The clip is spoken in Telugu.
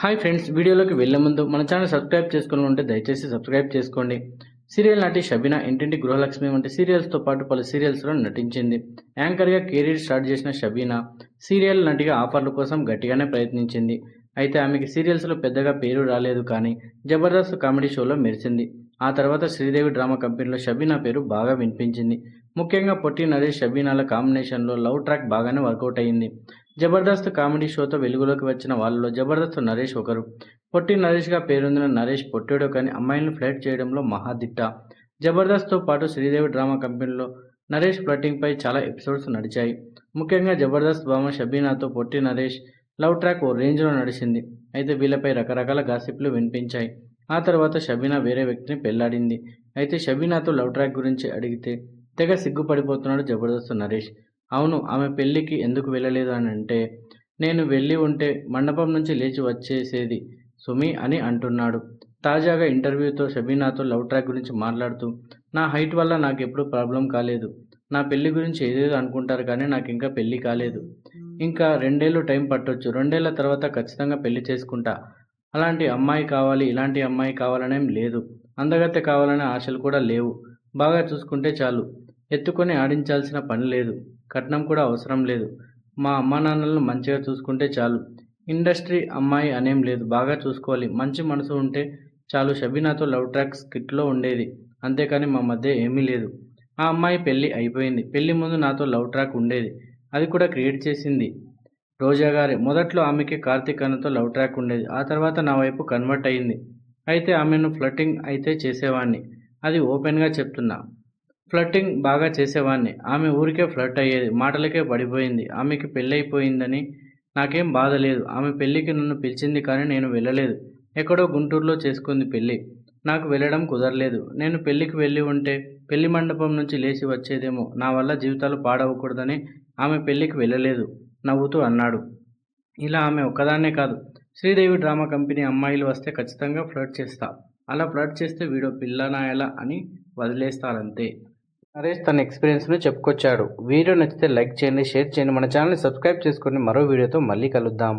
హాయ్ ఫ్రెండ్స్ వీడియోలోకి వెళ్ళే ముందు మన ఛానల్ సబ్స్క్రైబ్ చేసుకుని ఉంటే దయచేసి సబ్స్క్రైబ్ చేసుకోండి. సీరియల్ నటి షబీనా ఇంటింటి గృహలక్ష్మి వంటి సీరియల్స్తో పాటు పలు సీరియల్స్లో నటించింది. యాంకర్గా కెరీర్ స్టార్ట్ చేసిన షబీనా సీరియల్ నటిగా ఆఫర్ల కోసం గట్టిగానే ప్రయత్నించింది. అయితే ఆమెకి సీరియల్స్లో పెద్దగా పేరు రాలేదు కానీ జబర్దస్త్ కామెడీ షోలో మెరిసింది. ఆ తర్వాత శ్రీదేవి డ్రామా కంపెనీలో షబీనా పేరు బాగా వినిపించింది. ముఖ్యంగా పొట్టి నరేష్ షబీనాల కాంబినేషన్లో లవ్ ట్రాక్ బాగానే వర్కౌట్ అయింది. జబర్దస్త్ కామెడీ షోతో వెలుగులోకి వచ్చిన వాళ్ళలో జబర్దస్త్ నరేష్ ఒకరు. పొట్టి నరేష్గా పేరొందిన నరేష్ పొట్టాడో కానీ అమ్మాయిలను ఫ్లైట్ చేయడంలో మహాదిట్ట. జబర్దస్త్తో పాటు శ్రీదేవి డ్రామా కంపెనీలో నరేష్ ఫ్లటింగ్పై చాలా ఎపిసోడ్స్ నడిచాయి. ముఖ్యంగా జబర్దస్త్ భామ షబీనాతో పొట్టి నరేష్ లవ్ ట్రాక్ ఓ రేంజ్లో నడిచింది. అయితే వీళ్ళపై రకరకాల గాసిప్లు వినిపించాయి. ఆ తర్వాత షబీనా వేరే వ్యక్తిని పెళ్ళాడింది. అయితే షబీనాతో లవ్ ట్రాక్ గురించి అడిగితే తెగ సిగ్గుపడిపోతున్నాడు జబర్దస్త్ నరేష్. అవును ఆమె పెళ్ళికి ఎందుకు వెళ్ళలేదు అని అంటే నేను వెళ్ళి ఉంటే మండపం నుంచి లేచి వచ్చేసేది సుమి అని అంటున్నాడు. తాజాగా ఇంటర్వ్యూతో షబీనాతో లవ్ ట్రాక్ గురించి మాట్లాడుతూ నా హైట్ వల్ల నాకు ఎప్పుడు ప్రాబ్లం కాలేదు. నా పెళ్ళి గురించి ఏదేదో అనుకుంటారు కానీ నాకు ఇంకా పెళ్ళి కాలేదు. ఇంకా రెండేళ్ళు టైం పట్టొచ్చు. రెండేళ్ళ తర్వాత ఖచ్చితంగా పెళ్ళి చేసుకుంటా. అలాంటి అమ్మాయి కావాలి ఇలాంటి అమ్మాయి కావాలనేం లేదు. అందగత్తె కావాలనే ఆశలు కూడా లేవు. బాగా చూసుకుంటే చాలు. ఎత్తుకొని ఆడించాల్సిన పని లేదు. కట్నం కూడా అవసరం లేదు. మా అమ్మా నాన్నలను మంచిగా చూసుకుంటే చాలు. ఇండస్ట్రీ అమ్మాయి అనేం లేదు. బాగా చూసుకోవాలి. మంచి మనసు ఉంటే చాలు. షబీనాతో లవ్ ట్రాక్ స్కిట్లో ఉండేది. అంతేకాని మా మధ్య ఏమీ లేదు. ఆ అమ్మాయి పెళ్ళి అయిపోయింది. పెళ్ళి ముందు నాతో లవ్ ట్రాక్ ఉండేది. అది కూడా క్రియేట్ చేసింది. రోజా గారే. మొదట్లో ఆమెకి కార్తీక్ అన్నతో లవ్ ట్రాక్ ఉండేది. ఆ తర్వాత నా వైపు కన్వర్ట్ అయింది. అయితే ఆమెను ఫ్లటింగ్ అయితే చేసేవాడిని అది ఓపెన్గా చెప్తున్నా. ఫ్లట్టింగ్ బాగా చేసేవాడిని ఆమె ఊరికే ఫ్లట్ అయ్యేది మాటలకే పడిపోయింది. ఆమెకి పెళ్ళైపోయిందని నాకేం బాధ లేదు. ఆమె పెళ్ళికి నన్ను పిలిచింది కానీ నేను వెళ్ళలేదు. ఎక్కడో గుంటూరులో చేసుకుంది పెళ్ళి. నాకు వెళ్ళడం కుదరలేదు. నేను పెళ్ళికి వెళ్ళి ఉంటే పెళ్ళి మండపం నుంచి లేచి వచ్చేదేమో. నా వల్ల జీవితాలు పాడవకూడదని ఆమె పెళ్ళికి వెళ్ళలేదు నవ్వుతూ అన్నాడు. ఇలా ఆమె ఒక్కదాన్నే కాదు. శ్రీదేవి డ్రామా కంపెనీ అమ్మాయిలు వస్తే ఖచ్చితంగా ఫ్లర్ట్ చేస్తా. అలా ఫ్లర్ట్ చేస్తే వీడో పిల్లనాయలా అని వదిలేస్తారంతే. నరేష్ తన ఎక్స్పీరియన్స్ను చెప్పుకొచ్చాడు. వీడియో నచ్చితే లైక్ చేయండి షేర్ చేయండి. మన ఛానల్ని సబ్స్క్రైబ్ చేసుకుని మరో వీడియోతో మళ్ళీ కలుద్దాం.